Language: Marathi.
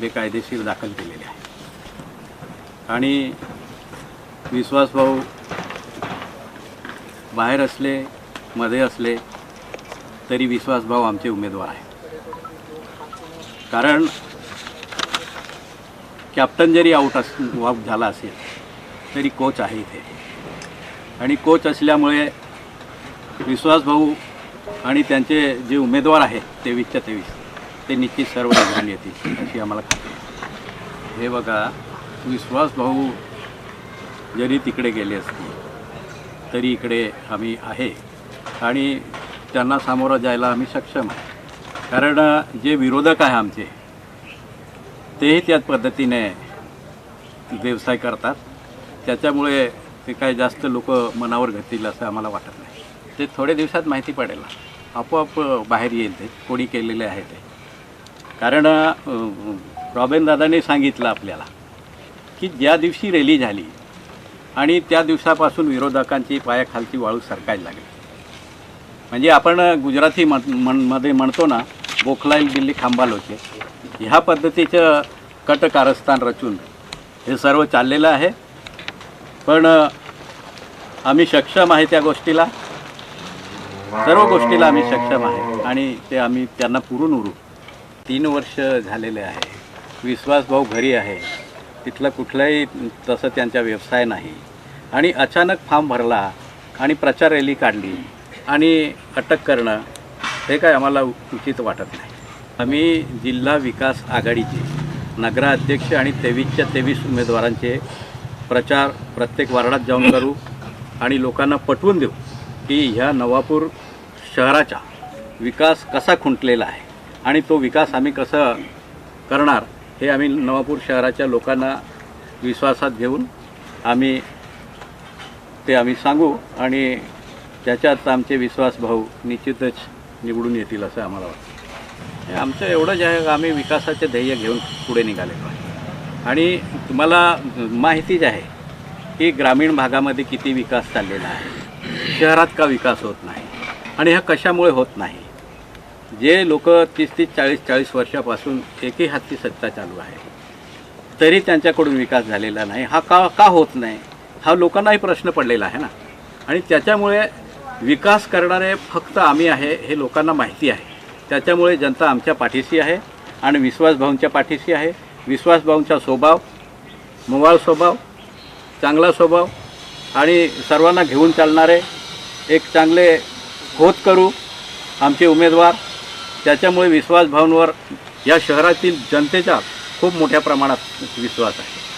बेकायदेशीर दाखल केलेले आहे. आणि विश्वासभाऊ बाहेर असले मध्ये असले तरी विश्वासभाऊ आमचे उमेदवार आहे कारण कॅप्टन जरी आऊट अस आऊट झाला असेल तरी कोच आहे इथे. आणि कोच असल्यामुळे विश्वासभाऊ आणि त्यांचे जे उमेदवार आहेत तेवीसच्या तेवीस ते निश्चित सर्व निघून येतील अशी आम्हाला खात्री हे बघा विश्वास भाऊ जरी तिकडे गेले असतील तरी इकडे आम्ही आहे. आणि त्यांना सामोरं जायला आम्ही सक्षम आहे. कारण जे विरोधक आहे आमचे तेही त्याच पद्धतीने व्यवसाय करतात. त्याच्यामुळे ते काय जास्त लोक मनावर घेतील असं आम्हाला वाटत नाही. ते थोड्या दिवसात माहिती पडेल. आपोआप बाहेर येईल ते. कोणी केलेले आहे ते. कारण रॉबेन दादाने सांगितलं आपल्याला की ज्या दिवशी रॅली झाली आणि त्या दिवसापासून विरोधकांची पायाखालची वाळू सरकायला लागली. म्हणजे आपण गुजराती म्हण मनमध्ये म्हणतो ना बोखलाईल दिल्ली खांबाल होते. ह्या पद्धतीचं कट कारस्थान रचून हे सर्व चाललेलं आहे. पण आम्ही सक्षम आहे त्या गोष्टीला. सर्व गोष्टीला आम्ही सक्षम आहे आणि ते आम्ही त्यांना पुरून उरू. तीन वर्ष झालेले आहे. विश्वासभाऊ घरी आहे. तिथलं कुठलाही तसं त्यांचा व्यवसाय नाही. आणि अचानक फॉर्म भरला आणि प्रचार रॅली काढली आणि अटक करणं हे काय आम्हाला उचित वाटत नाही. आम्ही जिल्हा विकास आघाडीचे नगराध्यक्ष आणि तेवीसच्या तेवीस उमेदवारांचे प्रचार प्रत्येक वार्डात जाऊन करू आणि लोकांना पटवून देऊ की ह्या नवापूर शहराचा विकास कसा खुंटलेला आहे. आणि तो विकास आम्ही कसं करणार हे आम्ही नवापूर शहराच्या लोकांना विश्वासात घेऊन आम्ही ते आम्ही सांगू आणि त्याच्यात आमचे विश्वासभाऊ निश्चितच निवडून येतील असं आम्हाला वाटतं. हे आमचं एवढंच आहे आम्ही विकासाचे ध्येय घेऊन पुढे निघालेलो आहे. आणि तुम्हाला माहितीच आहे की ग्रामीण भागामध्ये किती विकास चाललेला आहे. शहरात का विकास होत नाही? आणि हा कशामुळे होत नाही? जे लोक तीस तीस चाळीस चाळीस वर्षापासून एकही हाती सत्ता चालू आहे तरी त्यांच्याकडून विकास झालेला नाही. हा का का होत नाही? हा लोकांनाही प्रश्न पडलेला आहे ना. आणि त्याच्यामुळे विकास करणारे फक्त आम्ही आहे हे लोकांना माहिती आहे. त्याच्यामुळे जनता आमच्या पाठीशी आहे आणि विश्वासभाऊंच्या पाठीशी आहे. विश्वासभाऊंचा स्वभाव मुवाळ स्वभाव चांगला स्वभाव आणि सर्वांना घेऊन चालणारे एक चांगले होत करू आमचे उमेदवार त्याच्यामुळे विश्वासभावांवर या शहरातील जनतेचा खूप मोठ्या प्रमाणात विश्वास आहे.